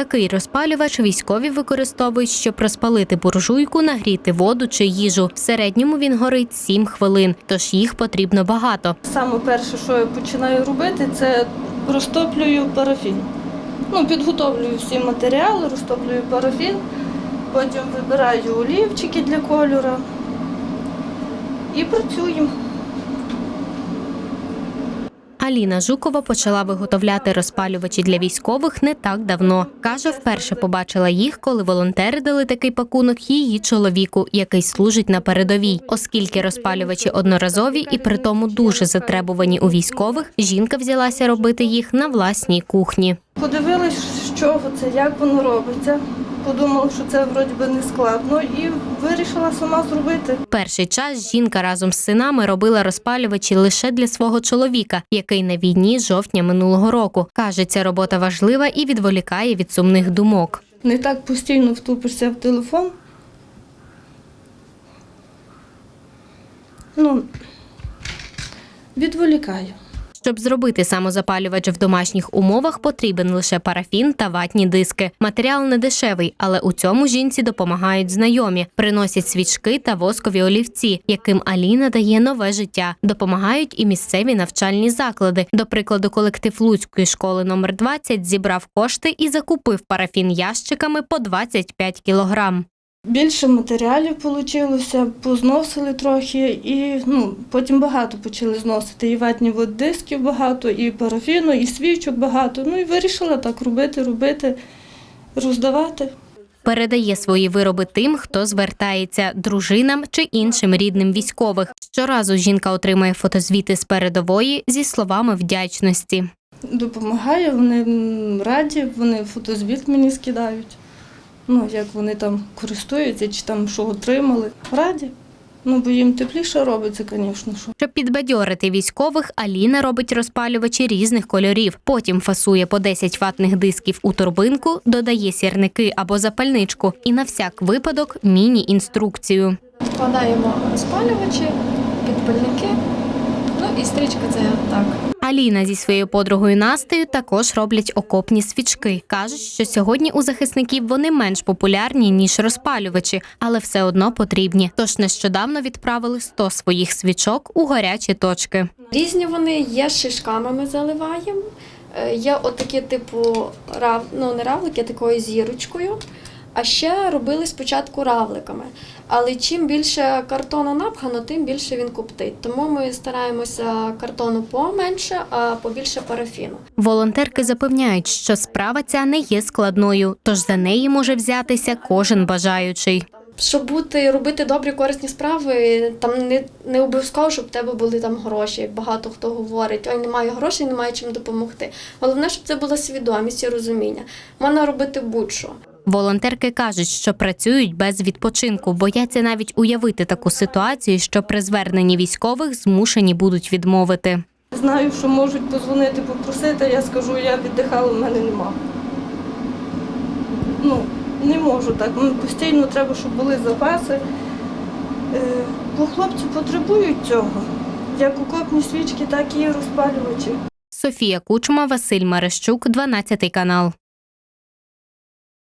Такий розпалювач військові використовують, щоб розпалити буржуйку, нагріти воду чи їжу. В середньому він горить 7 хвилин, тож їх потрібно багато. Саме перше, що я починаю робити, це розтоплюю парафін. Ну, підготовлюю всі матеріали, розтоплюю парафін, потім вибираю олівчики для кольору і працюємо. Аліна Жукова почала виготовляти розпалювачі для військових не так давно. Каже, вперше побачила їх, коли волонтери дали такий пакунок її чоловіку, який служить на передовій. Оскільки розпалювачі одноразові і при тому дуже затребувані у військових, жінка взялася робити їх на власній кухні. Подивилась, чого це, як воно робиться. Подумала, що це вроді би не складно, і вирішила сама зробити. Перший час жінка разом з синами робила розпалювачі лише для свого чоловіка, який на війні з жовтня минулого року. Каже, ця робота важлива і відволікає від сумних думок. Не так постійно втупишся в телефон. Ну, відволікаю. Щоб зробити самозапалювач в домашніх умовах, потрібен лише парафін та ватні диски. Матеріал не дешевий, але у цьому жінці допомагають знайомі. Приносять свічки та воскові олівці, яким Аліна дає нове життя. Допомагають і місцеві навчальні заклади. До прикладу, колектив Луцької школи номер 20 зібрав кошти і закупив парафін ящиками по 25 кілограм. Більше матеріалів вийшло, позносили трохи, і ну, потім багато почали зносити. І ватні от дисків багато, і парафіну, і свічок багато. Ну і вирішила так робити, робити, роздавати. Передає свої вироби тим, хто звертається дружинам чи іншим рідним військових. Щоразу жінка отримує фотозвіти з передової зі словами вдячності. Допомагає, вони раді, вони фотозвіт мені скидають. Ну, як вони там користуються, чи там що отримали. Раді. Ну, бо їм тепліше робиться, звісно. що. Щоб підбадьорити військових, Аліна робить розпалювачі різних кольорів. Потім фасує по 10 ватних дисків у торбинку, додає сірники або запальничку і на всяк випадок міні-інструкцію. Вкладаємо розпалювачі, підпальники. Ну і стрічка це так. Аліна зі своєю подругою Настею також роблять окопні свічки. кажуть, що сьогодні у захисників вони менш популярні ніж розпалювачі, але все одно потрібні. Тож нещодавно відправили 100 своїх свічок у гарячі точки. Різні вони є шишками ми заливаємо. Е, Є отакі, типу, рав... ну не равлики, а такою зірочкою. А ще робили спочатку равликами. Але чим більше картону напхано, тим більше він коптить. Тому ми стараємося картону поменше, а побільше парафіну. Волонтерки запевняють, що справа ця не є складною, тож за неї може взятися кожен бажаючий. Щоб бути робити добрі корисні справи, там не, не обов'язково, щоб в тебе були там гроші. Як багато хто говорить, ой, немає грошей, немає чим допомогти. Головне, щоб це була свідомість і розуміння. Можна робити будь-що. Волонтерки кажуть, що працюють без відпочинку, бояться навіть уявити таку ситуацію, що при зверненні військових змушені будуть відмовити. Знаю, що можуть позвонити, попросити, я скажу, я віддихала, в мене нема. Ну, не можу так. Постійно треба, щоб були запаси. Е, Бо хлопці потребують цього. Як окопні свічки, так і розпалювачі. Софія Кучма, Василь Марещук, 12 канал.